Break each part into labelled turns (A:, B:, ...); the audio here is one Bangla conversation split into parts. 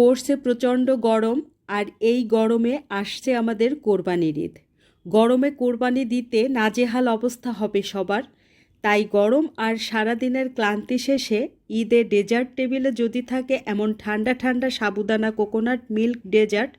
A: পড়ছে প্রচণ্ড গরম আর এই গরমে আসছে আমাদের কোরবানির ঈদ। গরমে কোরবানি দিতে নাজেহাল অবস্থা হবে সবার। তাই গরম আর সারাদিনের ক্লান্তি শেষে ঈদে ডেজার্ট টেবিলে যদি থাকে এমন ঠান্ডা ঠান্ডা সাবুদানা, কোকোনাট, মিল্ক ডেজার্ট,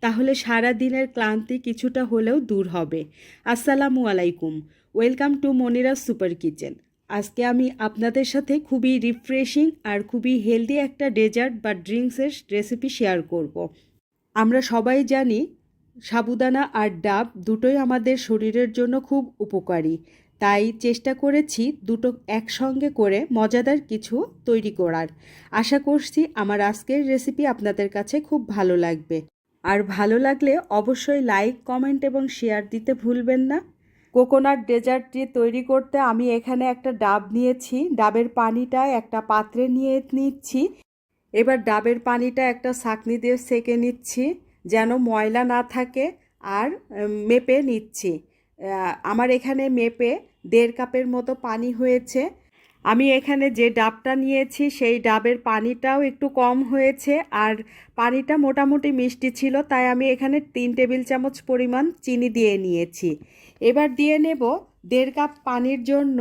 A: তাহলে সারা দিনের ক্লান্তি কিছুটা হলেও দূর হবে। আসসালামু আলাইকুম। Welcome to Moniraj super kitchen. আজকে আমি আপনাদের সাথে খুবই রিফ্রেশিং আর খুবই হেলদি একটা ডেজার্ট বা ড্রিঙ্কসের রেসিপি শেয়ার করব। আমরা সবাই জানি সাবুদানা আর ডাব দুটোই আমাদের শরীরের জন্য খুব উপকারী। তাই চেষ্টা করেছি দুটো একসঙ্গে করে মজাদার কিছু তৈরি করার। আশা করছি আমার আজকের রেসিপি আপনাদের কাছে খুব ভালো লাগবে। আর ভালো লাগলে অবশ্যই লাইক কমেন্ট এবং শেয়ার দিতে ভুলবেন না। কোকোনাট ডেজার্টটি তৈরি করতে আমি এখানে একটা ডাব নিয়েছি। ডাবের পানিটা একটা পাত্রে নিয়ে নিচ্ছি। এবার ডাবের পানিটা একটা ছাঁকনি দিয়ে সেকে নিচ্ছি যেন ময়লা না থাকে আর মেপে নিচ্ছি। আমার এখানে মেপে দেড় কাপের মতো পানি হয়েছে। আমি এখানে যে ডাবটা নিয়েছি, সেই ডাবের পানিটাও একটু কম হয়েছে আর পানিটা মোটামুটি মিষ্টি ছিল, তাই আমি এখানে তিন টেবিল চামচ পরিমাণ চিনি দিয়ে নিয়েছি। এবার দিয়ে নেব দেড় কাপ পানির জন্য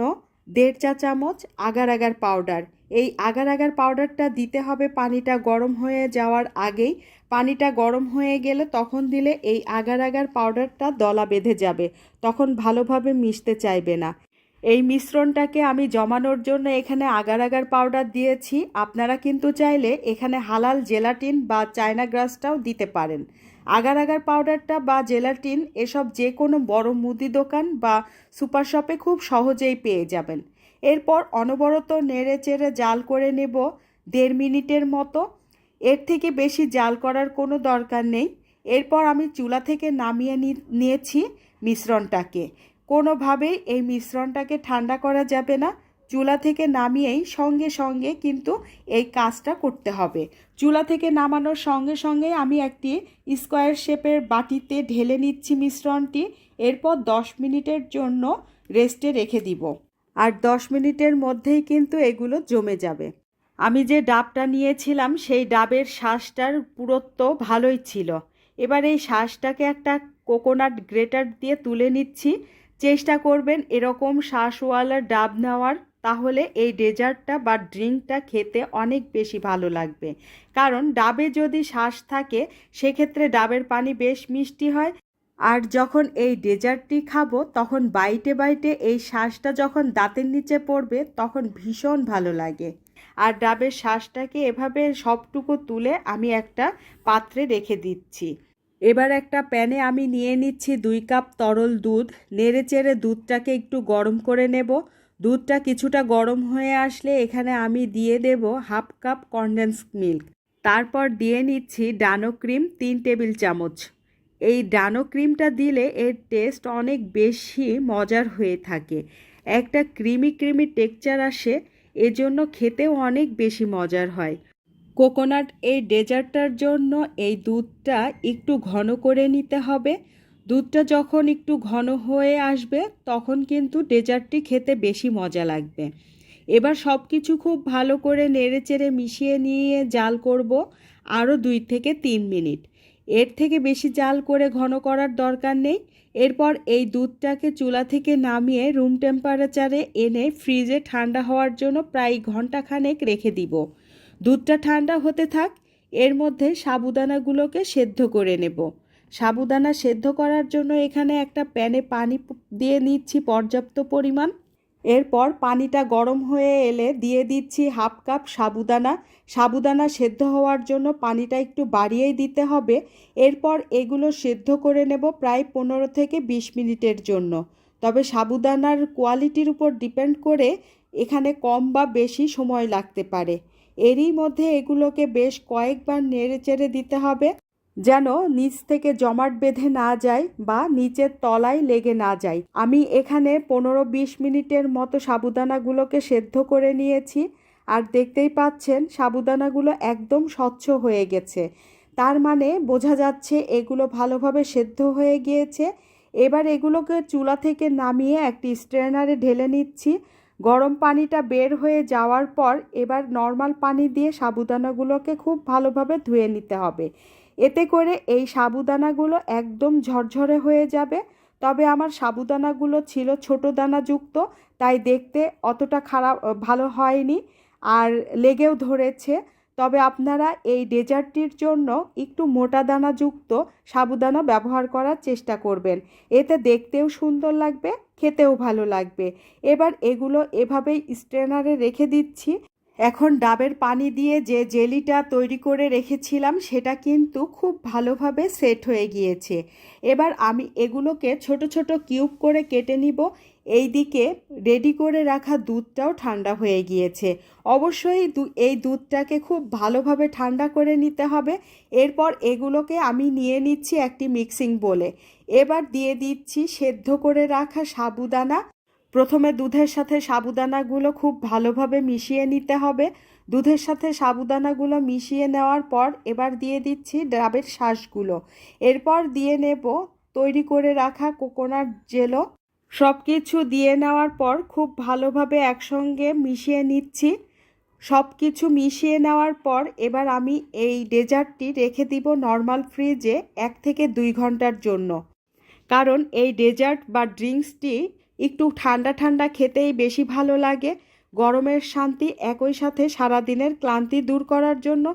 A: দেড় চা চামচ আগার আগার পাউডার। এই আগার আগার পাউডারটা দিতে হবে পানিটা গরম হয়ে যাওয়ার আগেই। পানিটা গরম হয়ে গেলে তখন দিলে এই আগার আগার পাউডারটা দলা বেঁধে যাবে, তখন ভালোভাবে মিশতে চাইবে না। এই মিশ্রণটাকে আমি জমানোর জন্য এখানে আগার আগার পাউডার দিয়েছি। আপনারা কিন্তু চাইলে এখানে হালাল জেলাটিন বা চায়না গ্রাসটাও দিতে পারেন। আগার আগার পাউডারটা বা জেলাটিন এসব যে কোনো বড় মুদি দোকান বা সুপার শপে খুব সহজেই পেয়ে যাবেন। এরপর অনবরত নেড়ে চেড়ে জাল করে নেব দেড় মিনিটের মতো। এর থেকে বেশি জাল করার কোনো দরকার নেই। এরপর আমি চুলা থেকে নামিয়ে নিয়েছি মিশ্রণটাকে। কোনোভাবেই এই মিশ্রণটাকে ঠান্ডা করা যাবে না। চুলা থেকে নামিয়েই সঙ্গে সঙ্গে কিন্তু এই কাজটা করতে হবে। চুলা থেকে নামানোর সঙ্গে সঙ্গে আমি একটি স্কোয়ার শেপের বাটিতে ঢেলে নিচ্ছি মিশ্রণটি। এরপর দশ মিনিটের জন্য রেস্টে রেখে দিব। আর দশ মিনিটের মধ্যেই কিন্তু এগুলো জমে যাবে। আমি যে ডাবটা নিয়েছিলাম, সেই ডাবের শ্বাসটার পুরুত্ব ভালোই ছিল। এবার এই শ্বাসটাকে একটা কোকোনাট গ্রেটার দিয়ে তুলে নিচ্ছি। চেষ্টা করবেন এরকম শ্বাসওয়ালা ডাব নেওয়ার, তাহলে এই ডেজার্টটা বা ড্রিঙ্কটা খেতে অনেক বেশি ভালো লাগবে। কারণ ডাবে যদি শ্বাস থাকে, সেক্ষেত্রে ডাবের পানি বেশ মিষ্টি হয়। আর যখন এই ডেজার্টটি খাব, তখন বাইটে বাইটে এই শ্বাসটা যখন দাঁতের নিচে পড়বে, তখন ভীষণ ভালো লাগে। আর ডাবের শ্বাসটাকে এভাবে সবটুকু তুলে আমি একটা পাত্রে রেখে দিচ্ছি। এবার একটা প্যানে আমি নিয়ে নিচ্ছি দুই কাপ তরল দুধ। নেড়ে চেড়ে দুধটাকে একটু গরম করে নেব। দুধটা কিছুটা গরম হয়ে আসলে এখানে আমি দিয়ে দেব হাফ কাপ কনডেন্স মিল্ক তারপর দিয়ে নিচ্ছি ডানো ক্রিম তিন টেবিল চামচ। এই ডানো ক্রিমটা দিলে এর টেস্ট অনেক বেশি মজার হয়ে থাকে। একটা ক্রিমি ক্রিমি টেক্সচার আসে, এজন্য খেতেও অনেক বেশি মজার হয়। কোকোনাট এই ডেজার্টটার জন্য এই দুধটা একটু ঘন করে নিতে হবে। দুধটা যখন একটু ঘন হয়ে আসবে, তখন কিন্তু ডেজার্টটি খেতে বেশি মজা লাগবে। এবার সব কিছু খুব ভালো করে নেড়েচেড়ে মিশিয়ে নিয়ে জাল করব আরও দুই থেকে তিন মিনিট। এর থেকে বেশি জাল করে ঘন করার দরকার নেই। এরপর এই দুধটাকে চুলা থেকে নামিয়ে রুম টেম্পারেচারে এনে ফ্রিজে ঠান্ডা হওয়ার জন্য প্রায় ঘন্টাখানেক রেখে দিব। দুধটা ঠান্ডা হতে থাক, এর মধ্যে সাবুদানাগুলোকে সেদ্ধ করে নেব। সাবুদানা সেদ্ধ করার জন্য এখানে একটা প্যানে পানি দিয়ে নিচ্ছি পর্যাপ্ত পরিমাণ। এরপর পানিটা গরম হয়ে এলে দিয়ে দিচ্ছি হাফ কাপ সাবুদানা। সাবুদানা সেদ্ধ হওয়ার জন্য পানিটা একটু বাড়িয়েই দিতে হবে। এরপর এগুলো সেদ্ধ করে নেব প্রায় পনেরো থেকে বিশ মিনিটের জন্য। তবে সাবুদানার কোয়ালিটির উপর ডিপেন্ড করে এখানে কম বা বেশি সময় লাগতে পারে। এরই মধ্যে এগুলোকে বেশ কয়েকবার নেড়ে চেড়ে দিতে হবে, যেন নিচ থেকে জমাট বেঁধে না যায় বা নিচের তলায় লেগে না যায়। আমি এখানে পনেরো বিশ মিনিটের মতো সাবুদানাগুলোকে সেদ্ধ করে নিয়েছি, আর দেখতেই পাচ্ছেন সাবুদানাগুলো একদম স্বচ্ছ হয়ে গেছে। তার মানে বোঝা যাচ্ছে এগুলো ভালোভাবে সেদ্ধ হয়ে গিয়েছে। এবার এগুলোকে চুলা থেকে নামিয়ে একটি স্ট্রেনারে ঢেলে নিচ্ছি গরম পানিটা বের হয়ে যাওয়ার পর এবার নর্মাল পানি দিয়ে সাবুদানাগুলোকে খুব ভালোভাবে ধুয়ে নিতে হবে। এতে করে এই সাবুদানাগুলো একদম ঝরঝরে হয়ে যাবে। তবে আমার সাবুদানাগুলো ছিল ছোট দানাযুক্ত, তাই দেখতে অতটা খারাপ, ভালো হয়নি। আর লেগেও ধরেছে। তবে আপনারা এই ডেজার্টটির জন্য একটু মোটা দানাযুক্ত সাবুদানা ব্যবহার করার চেষ্টা করবেন। এতে দেখতেও সুন্দর লাগবে, খেতেও ভালো লাগবে। এবার এগুলো এভাবেই স্ট্রেনারে রেখে দিচ্ছি। এখন ডাবের পানি দিয়ে যে জেলিটা তৈরি করে রেখেছিলাম, সেটা কিন্তু খুব ভালোভাবে সেট হয়ে গিয়েছে। এবার আমি এগুলোকে ছোট ছোট কিউব করে কেটে নিব। এই দিকে রেডি করে রাখা দুধটাও ঠান্ডা হয়ে গিয়েছে। অবশ্যই এই দুধটাকে খুব ভালোভাবে ঠান্ডা করে নিতে হবে। এরপর এগুলোকে আমি নিয়ে নিচ্ছি একটি মিক্সিং বলে এবার দিয়ে দিচ্ছি সেদ্ধ করে রাখা সাবুদানা। প্রথমে দুধের সাথে সাবুদানাগুলো খুব ভালোভাবে মিশিয়ে নিতে হবে। দুধের সাথে সাবুদানাগুলো মিশিয়ে নেওয়ার পর এবার দিয়ে দিচ্ছি ডাবের শ্বাসগুলো এরপর দিয়ে নেব, তৈরি করে রাখা কোকোনাট জেলো। সব কিছু দিয়ে নেওয়ার পর খুব ভালোভাবে একসঙ্গে মিশিয়ে নিচ্ছি। সব কিছু মিশিয়ে নেওয়ার পর এবার আমি এই ডেজার্টটি রেখে দিব নর্মাল ফ্রিজে এক থেকে দুই ঘণ্টার জন্য। কারণ এই ডেজার্ট বা ড্রিঙ্কসটি একটু ঠান্ডা ঠান্ডা খেতেই বেশি ভালো লাগে। গরমের শান্তি একই সাথে সারাদিনের ক্লান্তি দূর করার জন্য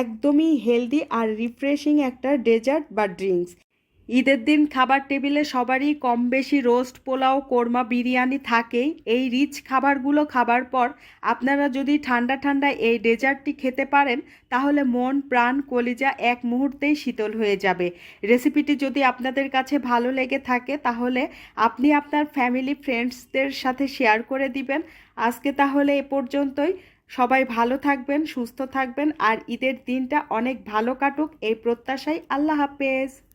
A: একদমই হেলদি আর রিফ্রেশিং একটা ডেজার্ট বা ড্রিঙ্কস। ঈদের দিন খাবার টেবিলে সবারই কম বেশি রোস্ট, পোলাও, কোরমা, বিরিয়ানি থাকেই এই রিচ খাবারগুলো খাবার পর আপনারা যদি ঠান্ডা ঠান্ডা এই ডেজার্টটি খেতে পারেন, তাহলে মন, প্রাণ, কলিজা এক মুহূর্তেই শীতল হয়ে যাবে। রেসিপিটি যদি আপনাদের কাছে ভালো লেগে থাকে, তাহলে আপনি আপনার ফ্যামিলি, ফ্রেন্ডসদের সাথে শেয়ার করে দিবেন। আজকে তাহলে এ পর্যন্তই। সবাই ভালো থাকবেন, সুস্থ থাকবেন, আর ঈদের দিনটা অনেক ভালো কাটুক, এই প্রত্যাশাই আল্লাহ হাফেজ।